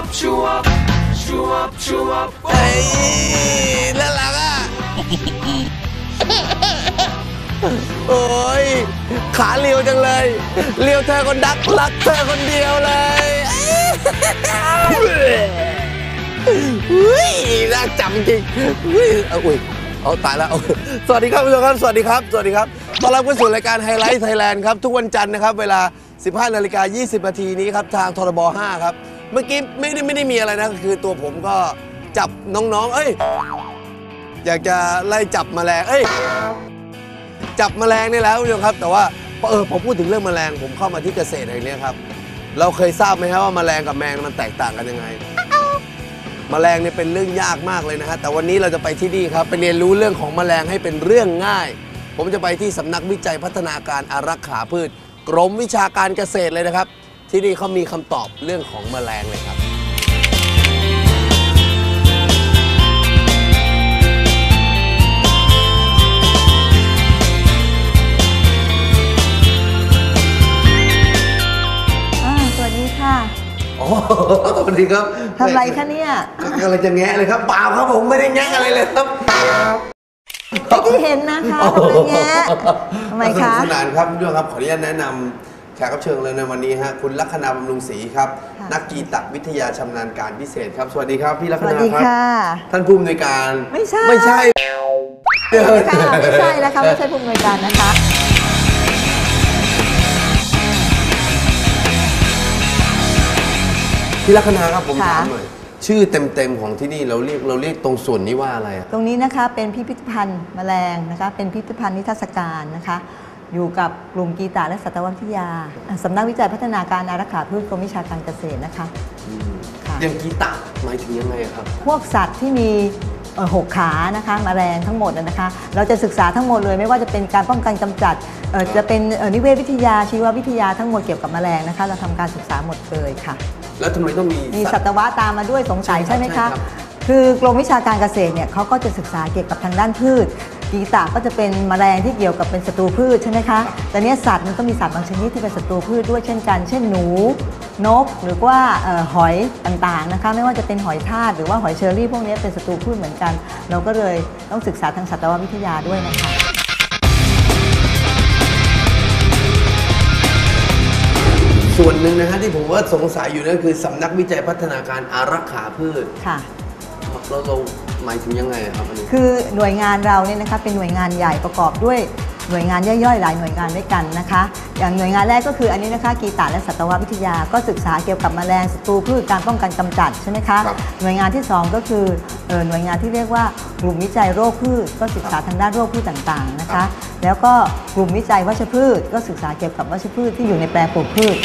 up, show up, show up, show up. เฮ้ยน่ารักอะโอ้ยขาเรียวจังเลย เรียวเธอคนดักรักเธอคนเดียวเลยอุ้ยน่าจำจริงอุ้ยอุ้ยเอาตายแล้วสวัสดีครับผู้ชมครับ สวัสดีครับ สวัสดีครับ ต้อนรับเข้าสู่รายการไฮไลท์ไทยแลนด์ครับ ทุกวันจันทร์นะครับ เวลา 15 นาฬิกา 20 นาทีนี้ครับ ทางทรบ 5 ครับ เมื่อกี้ไม่ได้ไม่ได้มีอะไรนะคือตัวผมก็จับน้องๆ เอ้ย อยากจะไล่จับแมลงเอ้ย จับแมลงนี่แล้วคุณผู้ชมครับ แต่ว่าเออพอพูดถึงเรื่องแมลงผมเข้ามาที่เกษตรอะไรเนี้ยครับ เราเคยทราบไหมครับว่าแมลงกับแมงมันแตกต่างกันยังไง แมลงเนี่ยเป็นเรื่องยากมากเลยนะฮะแต่วันนี้เราจะไปที่นี่ครับไปเรียนรู้เรื่องของแมลงให้เป็นเรื่องง่าย ผมจะไปที่สำนักวิจัยพัฒนาการอารักขาพืช กรมวิชาการเกษตรเลยนะครับ ที่นี่เขามีคำตอบเรื่องของแมลงเลยครับ อ่าสวัสดีค่ะอ๋อสวัสดีครับทำไรคะเนี่ยกำลังจะแงะเลยครับเปล่าครับผมไม่ได้แงะอะไรเลยครับไอ้ที่เห็นนะคะทำไรแงะทำไมสนุคะ กสนานครับด้วยครับขออนุญาตแนะนำแขกรับเชิญเลยในวันนี้ฮะคุณลัคนาบำรุงศรีครับ ค่ะนักกีตวิทยาชำนาญการพิเศษครับ สวัสดีครับพี่ลัคสวัสนาดีครับ ค่ะท่านผู้อำนวยการไม่ใช่ ไม่ใช่ ไม่ค่ะไม่ใช่นะคะไม่ใช่ผู้อำนวยการนะคะ พี่ลัคนาครับผมค่ะ ถามหน่อยชื่อเต็มๆของที่นี่เราเรียกเราเรียกตรงส่วนนี้ว่าอะไรอะ ตรงนี้นะคะเป็นพิพิธภัณฑ์แมลงนะคะ เป็นพิพิธภัณฑ์นิทรรศการนะคะ อยู่กับกลุ่มกีตาและสัตววิทยาอ่าสำนักวิจัยพัฒนาการอารักขาพืชกรมวิชาการเกษตรนะคะค่ะอย่างกีตาร์หมายถึงยังไงอะครับ พวกสัตว์ที่มีเอ่อหกขานะคะแมลงทั้งหมดนะคะ เราจะศึกษาทั้งหมดเลยไม่ว่าจะเป็นการป้องกันกำจัดเอ่อจะเป็นเอ่อนิเวศวิทยาชีววิทยาทั้งหมดเกี่ยวกับแมลงนะคะ เราทำการศึกษาหมดเลยค่ะ แล้วทำไมต้องมีมีสัสัตว์ตวะตามมาด้วยสงสัยใช่ครับใช่ไหมใช่ครัคะบคือกรมวิชาการเกษตรเนี่ยเขาก็จะศึกษาเกี่ยวกับทางด้านพืช กีตาก็จะเป็นแมลงที่เกี่ยวกับเป็นศัตรูพืชใช่ไหมคะ แต่เนี้ยสัตว์มันก็มีสัตว์บางชนิดที่เป็นศัตรูพืชด้วยเช่นกัน เช่นหนู นก หรือว่าเอ่อหอยต่างๆนะคะ ไม่ว่าจะเป็นหอยทากหรือว่าหอยเชอรี่พวกเนี้ยเป็นศัตรูพืชเหมือนกัน เราก็เลยต้องศึกษาทางสัตววิทยาด้วยนะคะส่วนหนึ่งนะฮะที่ผมว่าสงสัยอยู่นั่นคือสำนักวิจัยพัฒนาการอารักขาพืช ค่ะเราเรา หมายถึงยังไงอะครับอันนี้ คือหน่วยงานเราเนี่ยนะคะเป็นหน่วยงานใหญ่ประกอบด้วยหน่วยงานย่อยๆ หลายหน่วยงานด้วยกันนะคะ อย่างหน่วยงานแรกก็คืออันนี้นะคะกีตาและสัตววิทยาก็ศึกษาเกี่ยวกับแมลงศัตรูพืชการป้องกันกำจัดใช่ไหมคะครับ หน่วยงานที่สองก็คือเอ่อหน่วยงานที่เรียกว่ากลุ่มวิจัยโรคพืช ก็ศึกษาทางด้านโรคพืชต่างๆนะคะ แล้วก็กลุ่มวิจัยวัชพืช ก็ศึกษาเกี่ยวกับวัชพืชที่อยู่ในแปลงปลูกพืช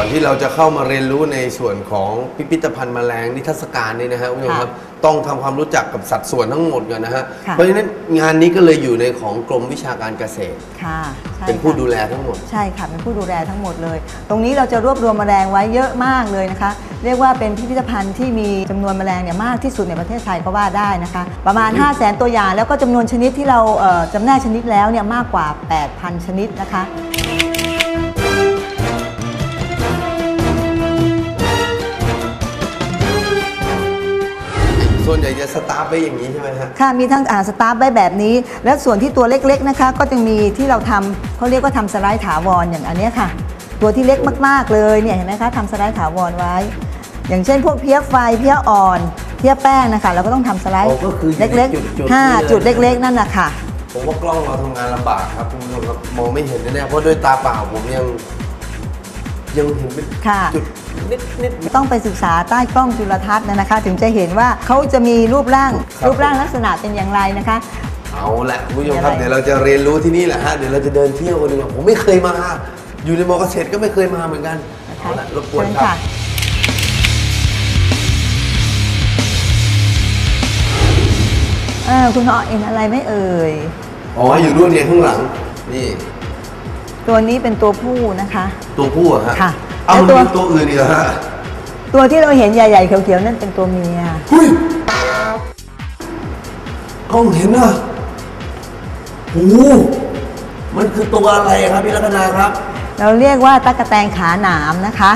อนที่เราจะเข้ามาเรียนรู้ในส่วนของพิพิธภัณฑ์แมลงนิทรรศการนี่นะฮะคุณผู้ชมครับต้องทำความรู้จักกับสัดส่วนทั้งหมดกันนะฮะค่ะเพราะฉะนั้นงานนี้ก็เลยอยู่ในของกรมวิชาการเกษตรค่ะใช่เป็นผู้ค่ะดูแลทั้งหมดใช่ค่ะเป็นผู้ดูแลทั้งหมดเลย ตรงนี้เราจะรวบรวมแมลงไว้เยอะมากเลยนะคะ เรียกว่าเป็นพิพิธภัณฑ์ที่มีจำนวนแมลงเนี่ยมากที่สุดในประเทศไทยก็ว่าได้นะคะ ประมาณ 5 0 0แสนตัวอย่างแล้วก็จำนวนชนิดที่เราเอ่อจำแนกชนิดแล้วเนี่ยมากกว่า 8,000 ชนิดนะคะ ส่วนใหญ่จะสตาร์ทไว้อย่างนี้ใช่ไหมฮะ ค่ะมีทั้งอ่าสตาร์ฟไว้แบบนี้ และส่วนที่ตัวเล็กๆนะคะ ก็จะมีที่เราทำเขาเรียกว่าทำสไลด์ถาวรอย่างอันเนี้ยค่ะ ตัวที่เล็กมากๆเลยเนี่ยเห็นไหมคะทำสไลด์ถาวรไว้ อย่างเช่น พวกเพี้ยไฟเพี้ยอ่อนเพี้ยแป้งนะคะเราก็ต้องทำสไลด์อ๋อก็คืออยู่ในเล็กจุดๆๆห้านี้เลยจุดเล็กๆนั่นแหละค่ะผมว่ากล้องเราทำงานลำบากครับคุณผู้ชมครับมองไม่เห็นแน่ๆเพราะด้วยตาเปล่าผมยัง ยังเห็นเป็นค่ะ จุดนิดนิด ต้องไปศึกษาใต้กล้องจุลทรรศน์นะคะ ถึงจะเห็นว่าเขาจะมีรูปร่างครับ รูปร่างลักษณะเป็นอย่างไรนะคะเอาละคุณผู้ชมครับ มีอะไร เดี๋ยวเราจะเรียนรู้ที่นี่แหละฮะ เดี๋ยวเราจะเดินเที่ยวกันดีกว่าผมไม่เคยมา อยู่ในมอเกษตรก็ไม่เคยมาเหมือนกันนะคะเอาละรบกวนเชิญครับ เออคุณพ่อเห็นอะไรไหม่เอ่ย อ๋ออยู่นู่นเนี่ยข้างหลัง นี่ ตัวนี้เป็นตัวผู้นะคะ ตัวผู้อะฮะค่ะ เอามันแล้วตัวมีตัวอื่นอีกเหรอฮะตัวที่เราเห็นใหญ่ๆเขียวๆนั่นเป็นตัวเมียเฮ้ยกล้องเห็นอะโอ้โหมันคือตัวอะไรครับพี่รัตนาครับ เราเรียกว่าตั๊กแตนขาหนามนะคะ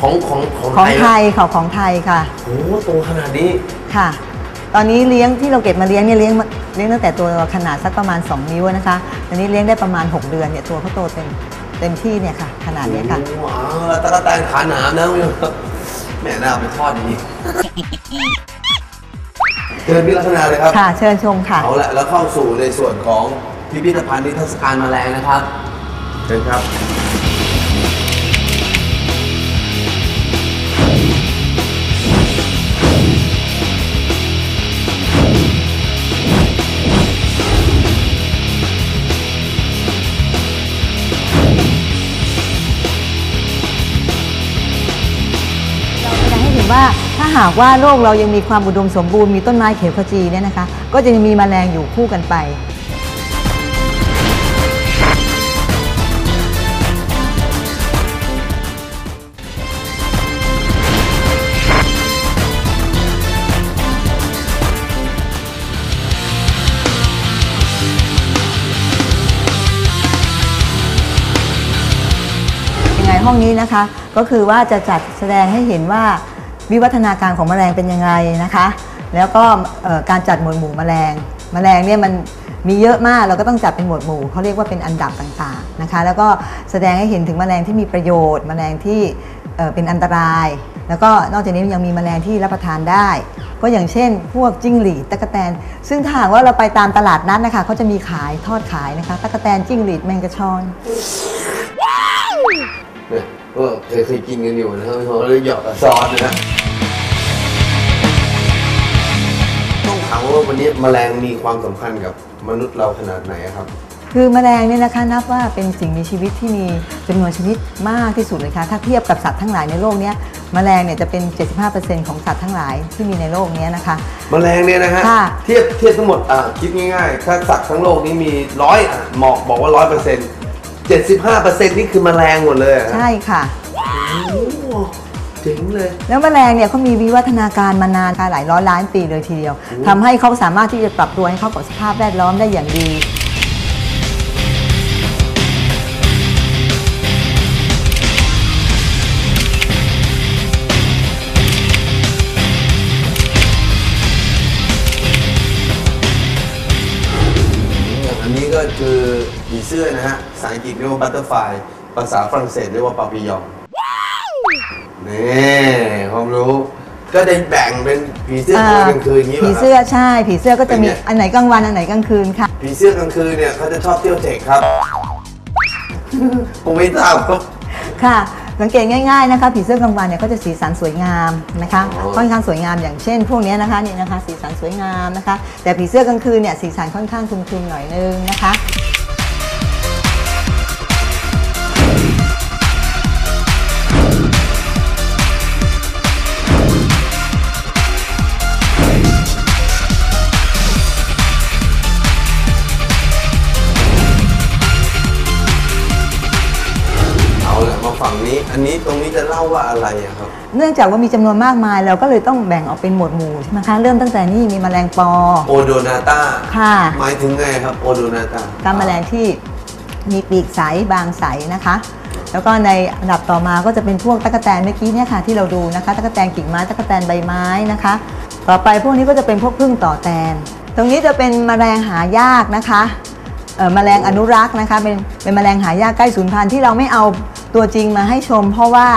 ของของของของไทไทยยของของไทยค่ะ โอ้โหตัวขนาดนี้ค่ะ ตอนนี้เลี้ยงที่เราเก็บมาเลี้ยงเนี่ยเลี้ยงมา เลี้ยงตั้งแต่ตัวขนาดสักประมาณ 2 นิ้วนะคะตอนนี้เลี้ยงได้ประมาณ 6 เดือนเนี่ยตัวเขาโตเต็มเต็มที่เนี่ยค่ะขนาดเนี้ยค่ะว้าวแล้วตะกะแตนขาหนามนะคุณผู้ชมครับแม่น่าเอาไปทอดดีเชิญพี่ลักษณะเลยครับ ค่ะ เชิญชมค่ะ เอาละแล้วเข้าสู่ในส่วนของพิพิธภัณฑ์นิทรรศการแมลงนะครับ เชิญครับ ว่าถ้าหากว่าโลกเรายังมีความอุดมสมบูรณ์มีต้นไม้เขียวขจีเนี่ยนะคะ ก็จะยังมีแมลงอยู่คู่กันไป ยังไงห้องนี้นะคะ ก็คือว่าจะจัดแสดงให้เห็นว่า วิวัฒนาการของแมลงเป็นยังไงนะคะ แล้วก็การจัดหมวดหมู่แมลง แมลงเนี่ยมันมีเยอะมากเราก็ต้องจัดเป็นหมวดหมู่เขาเรียกว่าเป็นอันดับต่างๆนะคะ แล้วก็แสดงให้เห็นถึงแมลงที่มีประโยชน์ แมลงที่เป็นอันตราย แล้วก็นอกจากนี้ยังมีแมลงที่รับประทานได้ ก็อย่างเช่น พวกจิ้งหรีดตะกแตน ซึ่งถ้าหากว่าเราไปตามตลาดนัดนะคะเขาจะมีขายทอดขายนะคะตะกแตนจิ้งหรีดแมงกะชอน ก็เคยเคยกินกันอยู่นะครับพี่ชมเลยหยอกกับซอสนะต้องถามว่าวันนี้แมลงมีความสำคัญกับมนุษย์เราขนาดไหนอะครับ คือแมลงเนี่ยนะคะนับว่าเป็นสิ่งมีชีวิตที่มีจำนวนชนิดมากที่สุดเลยค่ะถ้าเทียบกับสัตว์ทั้งหลายในโลกเนี้ยแมลงเนี่ยจะเป็น 75%ของสัตว์ทั้งหลายที่มีในโลกเนี้ยนะคะ แมลงเนี่ยนะฮะค่ะเทียบเทียบทั้งหมดอะคิดง่ายๆ ถ้าสัตว์ทั้งโลกนี้มีร้อยอะหมอกบอกว่าร้อยเปอร์เซ็นต์ เจ็ดสิบห้าเปอร์เซ็นต์นี่คือแมลงหมดเลยอะฮะใช่ค่ะ โอ้โหเจ๋งเลย แล้วแมลงเนี่ยเขามีวิวัฒนาการมานานค่ะหลายร้อยล้านปีเลยทีเดียวทำให้เขาสามารถที่จะปรับตัวให้เข้ากับสภาพแวดล้อมได้อย่างดี เสื้อนะฮะภาษาอังกฤษเรียกว่าบัตเตอร์ไฟภาษาฝรั่งเศสเรียกว่าปาปิยองนี่ความรู้ ก็ได้แบ่งเป็นผีเสื้อกลางวันกลางคืนอย่างนี้ผีป่ะครับเสื้อใช่ ผีเสื้อก็จะมีเป็นไง อันไหนกลางวันอันไหนกลางคืนค่ะ ผีเสื้อกลางคืนเนี่ยเขาจะชอบเที่ยวเทคครับ ผมไม่ทราบครับ ค่ะ สังเกตง่ายๆนะคะ ผีเสื้อกลางวันเนี่ยก็จะสีสันสวยงามนะคะอ๋อ ค่อนข้างสวยงามอย่างเช่น พวกเนี้ยนะคะนี่นะคะ สีสันสวยงามนะคะ แต่ผีเสื้อกลางคืนเนี่ยสีสันค่อนข้างครึมๆหน่อยนึงนะคะ นี้อันนี้ตรงนี้จะเล่าว่าอะไรอะครับ เนื่องจากว่ามีจำนวนมากมายเราก็เลยต้องแบ่งออกเป็นหมวดหมู่ใช่ไหมคะเริ่มตั้งแต่นี่มีแมลงปอ โอโดนาตาค่ะ หมายถึงไงครับโอโดนาตา การแมลงที่มีปีกใสบางใสนะคะ แล้วก็ในอันดับต่อมาก็จะเป็นพวกตั๊กแตนเมื่อกี้เนี่ยค่ะที่เราดูนะคะตั๊กแตนกิ่งไม้ตั๊กแตนใบไม้นะคะ ต่อไปพวกนี้ก็จะเป็นพวกพึ่งต่อแตน ตรงนี้จะเป็นแมลงหายากนะคะเอ่อแมลงอนุรักษ์นะคะเป็นเป็นแมลงหายากใกล้สูญพันธุ์ที่เราไม่เอา ตัวจริงมาให้ชม เพราะว่า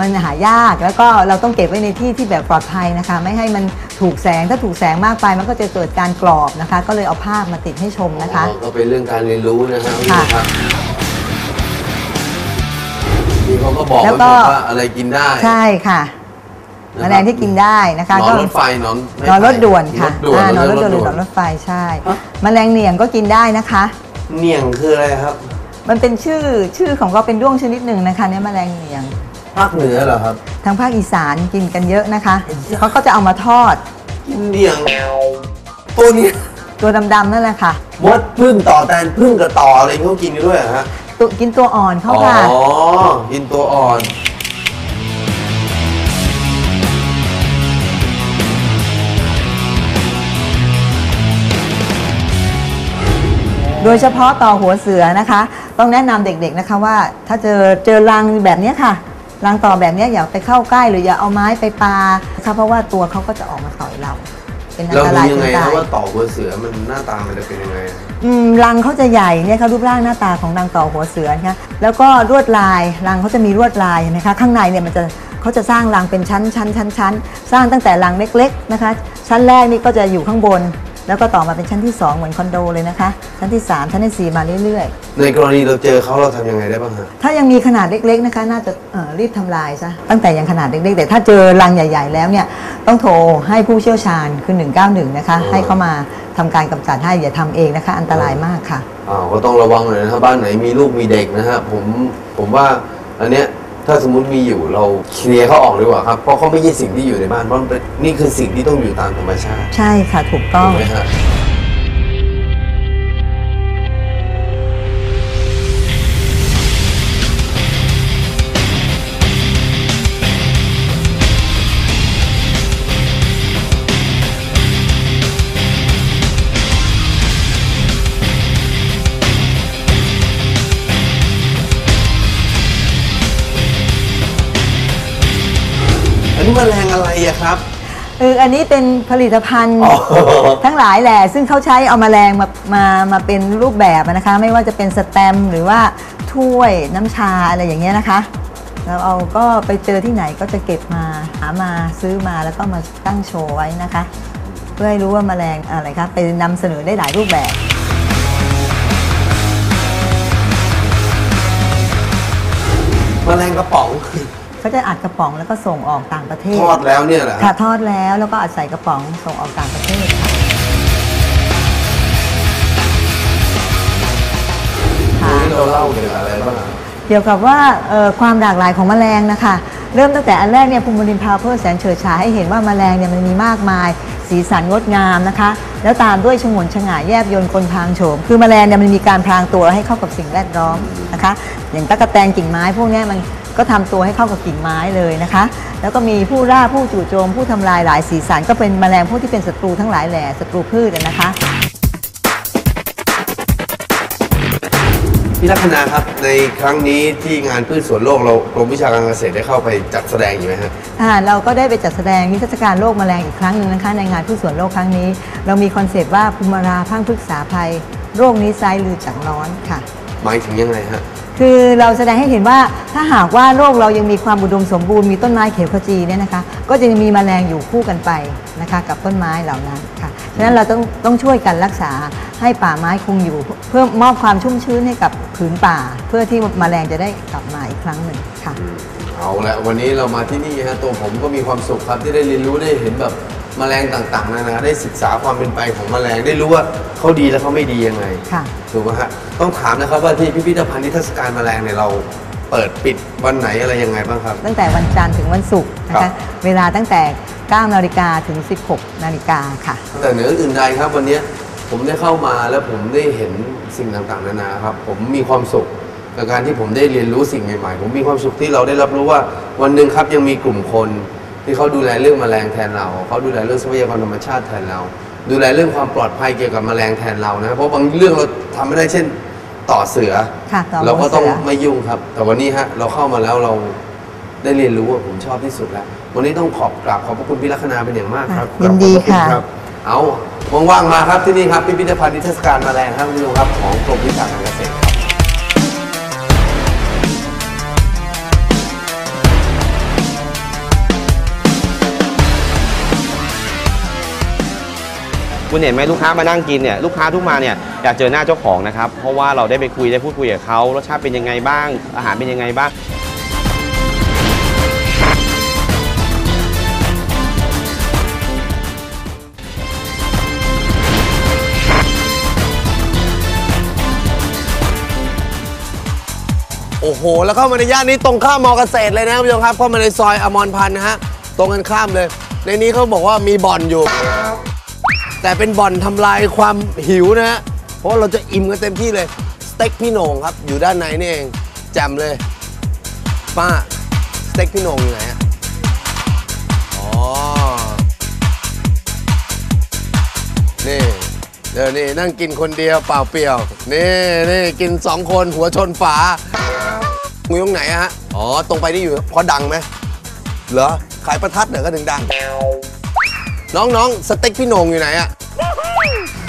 มันหายากแล้วก็เราต้องเก็บไว้ในที่ที่แบบปลอดภัยนะคะ ไม่ให้มันถูกแสงถ้าถูกแสงมากไปมันก็จะเกิดการกรอบนะคะ ก็เลยเอาภาพมาติดให้ชมนะคะอ๋อก็เป็นเรื่องการเรียนรู้นะฮะค่ะครับนี่เขาก็ก็บอกแล้วไว้ก็ก่อนว่าอะไรกินได้ ใช่ค่ะนะแมครับลงที่กินได้นะคะนอนรถไฟนอนไม่นอนรถด่วนค่ะรถด่วนอ่านอนรถด่วนเหรือนอนรถไฟใช่ ฮะ แมลงเหนี่ยงก็กินได้นะคะ เหนี่ยงคืออะไรครับ มันเป็นชื่อชื่อของเขาเป็นด้วงชนิดหนึ่งนะคะเนี่ยแมลงเหนี่ยง ภาคเหนือเหรอครับ ทางภาคอีสานกินกันเยอะนะคะเขาก็จะเอามาทอด กินเหนี่ยงตัวนี้ตัวดำๆนั่นแหละค่ะมดพึ่งต่อแตนพึ่งกับต่ออะไรเขากินกันด้วยเหรอฮะตัวกินตัวอ่อนเขาอ๋อค่ะ กินตัวอ่อน โดยเฉพาะต่อหัวเสือนะคะ ต้องแนะนำเด็กๆนะคะว่า ถ้าเจอเจอรังแบบเนี้ยค่ะรังต่อแบบเนี้ยอย่าไปเข้าใกล้หรืออย่าเอาไม้ไปปานะคะเพราะว่าตัวเขาก็จะออกมาต่อยเราเป็นอันเราตดูรายยังถึไงงตานะยว่าต่อหัวเสือมันหน้าตามันจะเป็นยังไงอะอืมรังเขาจะใหญ่เนี่ยค่ะรูปร่างหน้าตาของรังต่อหัวเสือนะคะแล้วก็ลวดลายรังเขาจะมีลวดลายนะคะ ข้างในเนี่ยมันจะเขาจะสร้างรังเป็นชั้นชั้นชั้นชั้นสร้างตั้งแต่รังเล็กๆนะคะ ชั้นแรกนี่ก็จะอยู่ข้างบน แล้วก็ต่อมาเป็นชั้นที่ 2 เหมือนคอนโดเลยนะคะ ชั้นที่ 3 ชั้นที่ 4 มาเรื่อยในกรณีเราเจอเขาเราทำยังไงได้บ้างฮะ ๆ ถ้ายังมีขนาดเล็กๆนะคะ น่าจะเอ่อรีบทำลายซะตั้งแต่ยังขนาดเล็กๆ แต่ถ้าเจอรังใหญ่ ๆ แล้วเนี่ยต้องโทรให้ผู้เชี่ยวชาญคือ 191 นะคะอ๋อให้เข้ามาทำการกำจัดให้อย่าทำเองนะคะ อันตรายมากค่ะอ้าวก็ต้องระวังหน่อยนะครับบ้านไหนมีลูกมีเด็กนะฮะผมผมว่าอันเนี้ย ถ้าสมมติมีอยู่เราเคลียร์เขาออกดีกว่าครับเพราะเขาไม่ใช่สิ่งที่อยู่ในบ้านเพราะมันเป็นนี่คือสิ่งที่ต้องอยู่ตามธรรมชาติ ใช่ค่ะถูกต้ถูองกไหมฮะ ครับ เอออันนี้เป็นผลิตภัณฑ์อ๋อทั้งหลายแหละ ซึ่งเขาใช้เอามาแมลงมามามาเป็นรูปแบบนะคะ ไม่ว่าจะเป็นสแตมป์หรือว่าถ้วยน้ำชาอะไรอย่างเงี้ยนะคะเราเอาก็ไปเจอที่ไหนก็จะเก็บมาหามาซื้อมาแล้วก็มาตั้งโชว์ไว้นะคะ เพื่อให้รู้ว่าแมลงอะไรคะไปนำเสนอได้หลายรูปแบบ แมลงกระป๋องเขาจะอัดกระป๋องแล้วก็ส่งออกต่างประเทศทอดแล้วเนี่ยเหรอค่ะฮะทอดแล้วแล้วก็อัดใส่กระป๋องส่งออกต่างประเทศค่ะตรงนี้เราเล่าเกี่ยวกับอะไรบ้างอะเกี่ยวกับว่าเอ่อความหลากหลายของแมลงนะคะ เริ่มตั้งแต่อันแรกเนี่ยภูมิลินพาเพื่อแสนเฉิดฉายให้เห็นว่าแมลงเนี่ยมันมีมากมาย สีสันงดงามนะคะ แล้วตามด้วยชงนฉงายแยบยนต์คนพรางโฉม คือแมลงเนี่ยมันมีการพรางตัวให้เข้ากับสิ่งแวดล้อมนะคะ อย่างตะกแตนกิ่งไม้พวกเนี้ยมัน ก็ทำตัวให้เข้ากับกิ่งไม้เลยนะคะ แล้วก็มีผู้ล่าผู้จู่โจมผู้ทำลายหลายสีสันก็เป็นแมลงพวกที่เป็นศัตรูทั้งหลายแหล่ศัตรูพืชอะนะคะพี่ลักษณะครับในครั้งนี้ที่งานพืชสวนโลกเรากรมวิชาการเกษตรได้เข้าไปจัดแสดงอยู่ไหมฮะอ่าเราก็ได้ไปจัดแสดงนิทรรศการโลกแมลงอีกครั้งหนึ่งนะคะในงานพืชสวนโลกครั้งนี้ เรามีคอนเซปต์ว่าภูมิราพังพฤกษาภัย โรคนี้ไซลือจากร้อนค่ะ หมายถึงยังไงฮะ คือเราแสดงให้เห็นว่าถ้าหากว่าโลกเรายังมีความอุดมสมบูรณ์มีต้นไม้เขียวขจีเนี่ยนะคะ ก็จะมีแมลงอยู่คู่กันไปนะคะ กับต้นไม้เหล่านั้นค่ะฉะนั้นเราต้องต้องช่วยกันรักษาให้ป่าไม้คงอยู่ เพื่อมอบความชุ่มชื้นให้กับผืนป่า เพื่อที่แมลงจะได้กลับมาอีกครั้งหนึ่งค่ะ เอาละวันนี้เรามาที่นี่ฮะตัวผมก็มีความสุขครับที่ได้เรียนรู้ได้เห็นแบบ แมลงต่างๆนานาได้ศึกษาความเป็นไปของแมลงได้รู้ว่าเขาดีและเขาไม่ดียังไงค่ะ ถูกไหมฮะต้องถามนะครับว่าที่พิพิธภัณฑ์นิทรรศการแมลงเนี่ยเราเปิดปิดวันไหนอะไรยังไงบ้างครับ ตั้งแต่วันจันทร์ถึงวันศุกร์นะครัคะบ เวลาตั้งแต่ 9 นาฬิกาถึง 16 นาฬิกาค่ะ แต่เหนืออื่นใดครับวันนี้ผมได้เข้ามาแล้วผมได้เห็นสิ่งต่างๆนานาครับ ผมมีความสุขกับการที่ผมได้เรียนรู้สิ่งใหม่ๆ ผมมีความสุขที่เราได้รับรู้ว่าวันหนึ่งครับยังมีกลุ่มคน ที่เขาดูแลเรื่องแมลงแทนเรา เขาดูแลเรื่องทรัพยากรธรรมชาติแทนเรา ดูแลเรื่องความปลอดภัยเกี่ยวกับแมลงแทนเรานะ เพราะบางเรื่องเราทำไม่ได้เช่นต่อเสือ ค่ะต่อเราก็ต้องเสือ ไม่ยุ่งครับ แต่วันนี้ฮะเราเข้ามาแล้วเราได้เรียนรู้ว่าผมชอบที่สุดแล้ว วันนี้ต้องขอบกราบขอบพระคุณพี่ลัคนาเป็นอย่างมากครับยินดีขอบพรค่ะรับ เอาว่างๆมาครับที่นี่ครับพิพิธภัณฑ์นิทรรศการแมลงครับคุณผู้ชมครับของกรมวิชาการเกษตรครับ คุณเห็นไหมลูกค้ามานั่งกินเนี่ยลูกค้าทุกมาเนี่ยอยากเจอหน้าเจ้าของนะครับ เพราะว่าเราได้ไปคุยได้พูดคุยกับเขารสชาติเป็นยังไงบ้าง อาหารเป็นยังไงบ้างโอ้โห แล้วเข้ามาในย่านนี้ตรงข้ามมอเกษตรเลยนะครับผู้ชมครับเข้ามาในซอยอมรพันธ์นะฮะ ตรงกันข้ามเลย ในนี้เขาบอกว่ามีบ่อนอยู่ แต่เป็นบ่อนทำลายความหิวนะฮะเพราะเราจะอิ่มกันเต็มที่เลย สเต็กพี่โหน่งครับ อยู่ด้านในนี่เองแจ่มเลย ป้า สเต็กพี่โหน่งอยู่ไหนอะอ๋อ นี่เดี๋ยวนี่นั่งกินคนเดียวเปล่าเปลี่ยว นี่นี่กินสองคนหัวชนฝางูตรงไหนอะฮะ อ๋อ ตรงไปนี่อยู่เพราะดังไหมเหรอ ขายประทัดเหรอก็ถึงดัง น้องน้องสเต็กพี่โหนงอยู่ไหนอะ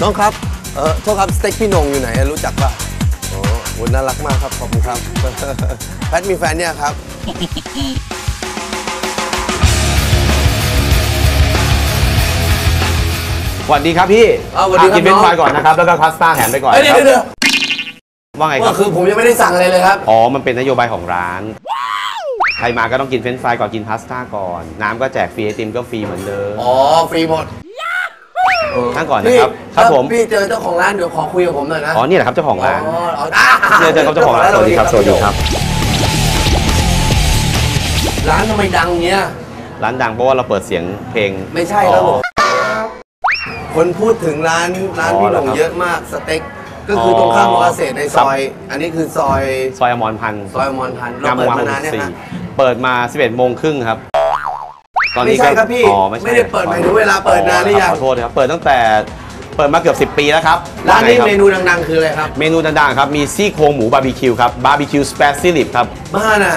น้องครับเออโทษครับสเต็กพี่โหนงอยู่ไหนอะรู้จักป่ะโอ้โหน่ารักมากครับขอบคุณครับแพทมีแฟนเนี่ยครับสวัสดีครับพี่อ้าวสวัสดีครับกินเป็นน้อง ไฟรายก่อนนะครับ แล้วก็พาสต้าแถมไปก่อนเอ้ยเดี๋ยวครับเดี๋ยวว่าไงคก็รับคือผมยังไม่ได้สั่งอะไรเลยครับ อ๋อ มันเป็นนโยบายของร้านใค รมาก็ต้องกินเฟรนช์ฟรายก่อนกินพาสต้าก่อน น้ำก็แจกฟรีไอติมก็ฟรีเหมือนเดิมอ๋อ ฟรีหมดนั่งก่อนนะครับพี่ครับผมพี่เจอเจ้าของร้านเดี๋ยวขอคุยกับผมหน่อยนะอ๋อนี่แหละครับเจ้าของร้านอ๋ออ๋ออะเนี่ยเจอครับเจ้าของร้านสวัสดีครับสวัสดีครับ ร้านทำไมดังเงี้ยร้านดังเพราะว่าเราเปิดเสียงเพลงไม่ใช่ครับผมคนพูดถึงร้านร้านอ๋อพี่หเหรลองครับเยอะมากสเต็กก็คือออตรงข้ามมอเกษตรในซครับอย อันนี้คือซอย ซอยอมรพันธ์ซอยอมรพันธ์เรางามเปิดวงมานานเนี่ยสี่ฮะ เปิดมา 11โมงครึ่งครับตอนไม่นี้ใช่ก็ครับพี่อ๋อไม่ใช่ไม่ได้เปิดหมายถึงเวลาเปิดนานหรือยังขอโทษครับ เปิดตั้งแต่เปิดมาเกือบ 10 ปีแล้วครับร้านนี้ว่ไงคบเมนูดังๆ คืออะไรครับ เมนูดังๆครับ มีซี่โครงหมูบาร์บีคิวครับ บาร์บีคิวสเปซิลิปครับ บ้าน่ะ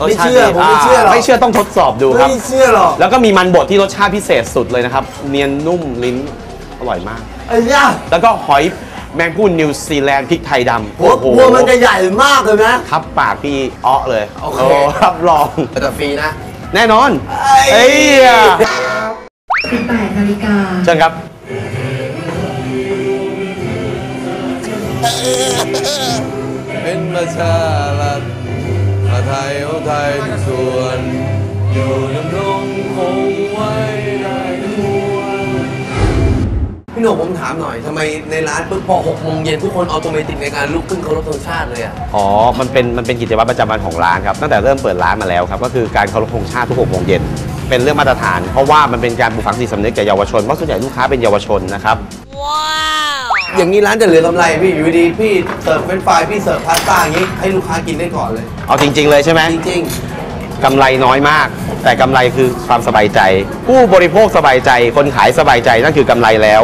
รสไม่ชาติเชื่อดีผมไม่เชื่อหรอกไม่เชื่อต้องทดสอบดูครับ ไม่เชื่อหรอก แล้วก็มีมันบดที่รสชาติพิเศษสุดเลยนะครับ เนียนนุ่มลิ้นอร่อยมากไอ้ย่าแล้วก็หอย แมงพู่นิวซีแลนด์พริกไทยดำหัวหัวมันจะใหญ่มากเลยนะครับปากพี่อ้อเลยโอเค รับรอง แต่ฟรีนะ แน่นอน เอ้เอ้ยย18นาฬิกาเชิญครับ เป็นประชารัฐอาไทยเอาไทยทุกส่วน อยู่ดำรงคงไว้ พี่หนุ่มผมถามหน่อยทำไมในร้านปุ๊บพอ6โมงเย็นทุกคนเอาตัวเมติกในการลุกขึ้นเคารพธงชาติเลยอะอ๋อ มันเป็นมันเป็นกิจวัตรประจำวันของร้านครับตั้งแต่เริ่มเปิดร้านมาแล้วครับก็คือการเคารพธงชาติทุก6โมงเย็นเป็นเรื่องมาตรฐาน เพราะว่ามันเป็นการปลูกฝังจิตสำนึกแก่เยาวชนเพราะส่วนใหญ่ลูกค้าเป็นเยาวชนนะครับอย่างนี้ร้านจะเหลือกำไรพี่อยู่ดีๆพี่เสิร์ฟเป็นไฟรายพี่เสิร์ฟพาสต้าอย่างนี้ให้ลูกค้ากินได้ก่อนเลย เอาจริง ๆ เลยใช่ไหมจริงกำไรน้อยมาก แต่กำไรคือความสบายใจ ผู้บริโภคสบายใจ คนขายสบายใจนั่นคือกำไรแล้ว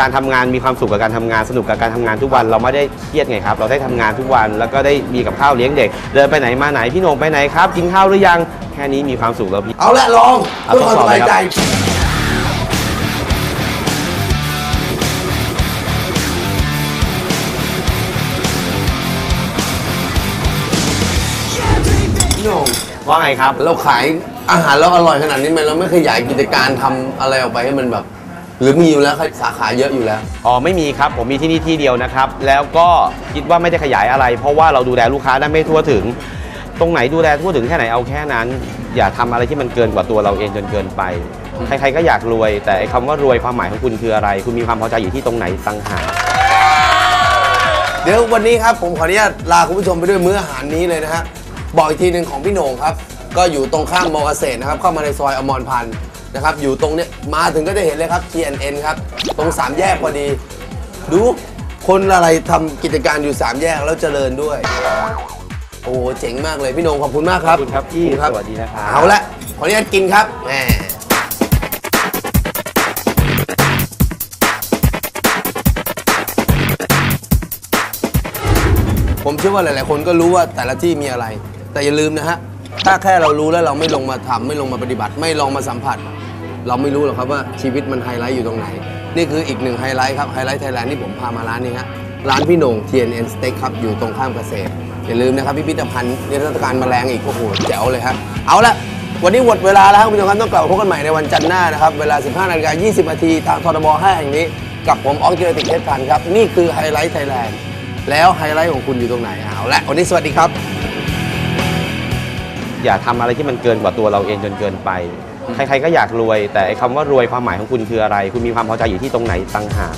การทำงานมีความสุขกับการทำงานสนุกกับการทำงานทุกวันเราไม่ได้เครียดไงครับเราได้ทำงานทุกวันแล้วก็ได้มีกับข้าวเลี้ยงเด็ก เดินไปไหนมาไหนพี่โหน่งไปไหนครับกินข้าวหรือยังแค่นี้มีความสุขแล้วพี่ๆเอาละลองเอาเพื่อความทดสสอบเลยบายครับใจพี่โหน่งว่าไงครับ เราขายอาหารเราอร่อยขนาดนี้ไหมเราไม่ขยายกิจการทำอะไรออกไปให้มันแบบ หรือมีอยู่แล้วสาขาเยอะอยู่แล้ว อ๋อไม่มีครับ ผมมีที่นี่ที่เดียวนะครับ แล้วก็คิดว่าไม่ได้ขยายอะไร เพราะว่าเราดูแลลูกค้าได้ไม่ทั่วถึง ตรงไหนดูแลทั่วถึงแค่ไหนเอาแค่นั้น อย่าทำอะไรที่มันเกินกว่าตัวเราเองจนเกินไป ใครๆก็อยากรวย แต่ไอ้คำว่ารวยความหมายของคุณคืออะไร คุณมีความพอใจอยู่ที่ตรงไหนต่างหากเดี๋ยววันนี้ครับผมขออนุญาตลาคุณผู้ชมไปด้วยมื้ออาหารนี้เลยนะฮะบอกอีกทีหนึ่งของพี่โหน่งครับ ก็อยู่ตรงข้ามมอเกษตรนะครับเข้ามาในซอยอมรพันธ์ นะครับ อยู่ตรงเนี้ยมาถึงก็จะเห็นเลยครับ TNN ครับ ตรงสามแยกพอดี ดูคนอะไรทำกิจการอยู่สามแยกแล้วเจริญด้วย โอ้เจ๋งมากเลยพี่โหน่งขอบคุณมากครับขอบคุณครับพี่ขอณสวัสดีนะครับ เอาละขออนุญาตกินครับแหมผมเชื่อว่าหลายๆ คนก็รู้ว่าแต่ละที่มีอะไร แต่อย่าลืมนะฮะ ถ้าแค่เรารู้แล้วเราไม่ลงมาทำไม่ลงมาปฏิบัติ ไม่ลองมาสัมผัส เราไม่รู้หรอกครับว่าชีวิตมันไฮไลท์อยู่ตรงไหน นี่คืออีกหนึ่งไฮไลท์ครับไฮไลท์ไทยแลนด์ที่ผมพามาร้านนี้ฮะร้านพี่โหน่ง TNN Steak ครับอยู่ตรงข้ามเกษตร อย่าลืมนะครับพิพิธภัณฑ์นิทรรศการแมลงอีกโอ้โหแจ๋วเลยครับเอาละวันนี้หมดเวลาแล้วครับคุณผู้ชมครับต้องกลับมาพบกันใหม่ในวันจันทร์หน้านะครับเวลา 15นาฬิกา20นาทีทางทรบ5แห่งนี้กับผมออกเกอร์ติกเทสพันธ์ครับนี่คือไฮไลท์ไทยแลนด์แล้วไฮไลท์ของคุณอยู่ตรงไหนเอาละวันนี้สวัสดีครับ อย่าทำอะไรที่มันเกินกว่าตัวเราเองจนเกินไป ใครๆก็อยากรวย แต่ไอ้คำว่ารวยความหมายของคุณคืออะไร คุณมีความพอใจอยู่ที่ตรงไหนต่างหาก